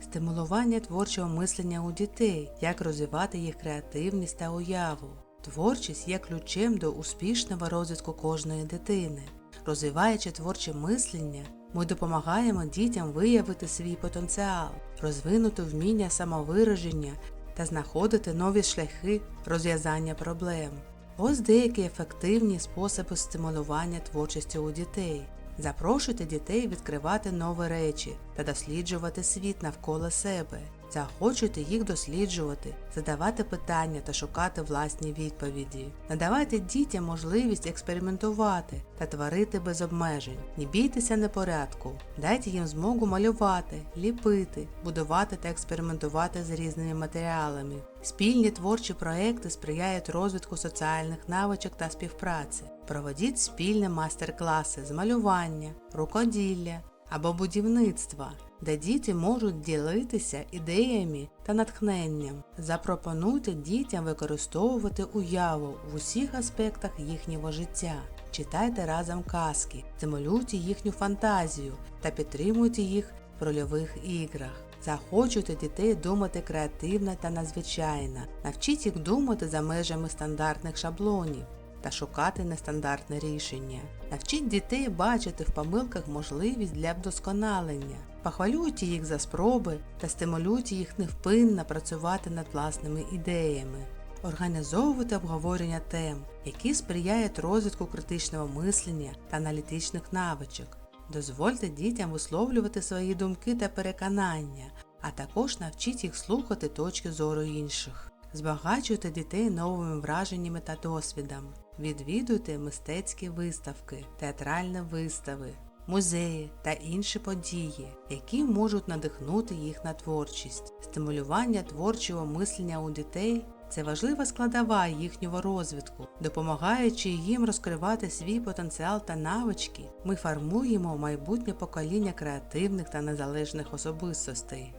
стимулювання творчого мислення у дітей, як розвивати їх креативність та уяву. Творчість є ключем до успішного розвитку кожної дитини. Розвиваючи творче мислення, ми допомагаємо дітям виявити свій потенціал, розвинути вміння самовираження та знаходити нові шляхи розв'язання проблем. Ось деякі ефективні способи стимулювання творчості у дітей. Запрошуйте дітей відкривати нові речі та досліджувати світ навколо себе. Заохочуйте їх досліджувати, задавати питання та шукати власні відповіді. Надавайте дітям можливість експериментувати та творити без обмежень. Не бійтеся непорядку, дайте їм змогу малювати, ліпити, будувати та експериментувати з різними матеріалами. Спільні творчі проекти сприяють розвитку соціальних навичок та співпраці. Проводіть спільні майстер-класи з малювання, рукоділля або будівництва, де діти можуть ділитися ідеями та натхненням. Запропонуйте дітям використовувати уяву в усіх аспектах їхнього життя. Читайте разом казки, стимулюйте їхню фантазію та підтримуйте їх в рольових іграх. Захочуйте дітей думати креативно та надзвичайно. Навчіть їх думати за межами стандартних шаблонів та шукати нестандартне рішення. Навчіть дітей бачити в помилках можливість для вдосконалення. Похвалюйте їх за спроби та стимулюйте їх невпинно працювати над власними ідеями. Організовуйте обговорення тем, які сприяють розвитку критичного мислення та аналітичних навичок. Дозвольте дітям висловлювати свої думки та переконання, а також навчіть їх слухати точки зору інших. Збагачуйте дітей новими враженнями та досвідом. Відвідуйте мистецькі виставки, театральні вистави, музеї та інші події, які можуть надихнути їх на творчість. Стимулювання творчого мислення у дітей це важлива складова їхнього розвитку, допомагаючи їм розкривати свій потенціал та навички, ми формуємо майбутнє покоління креативних та незалежних особистостей.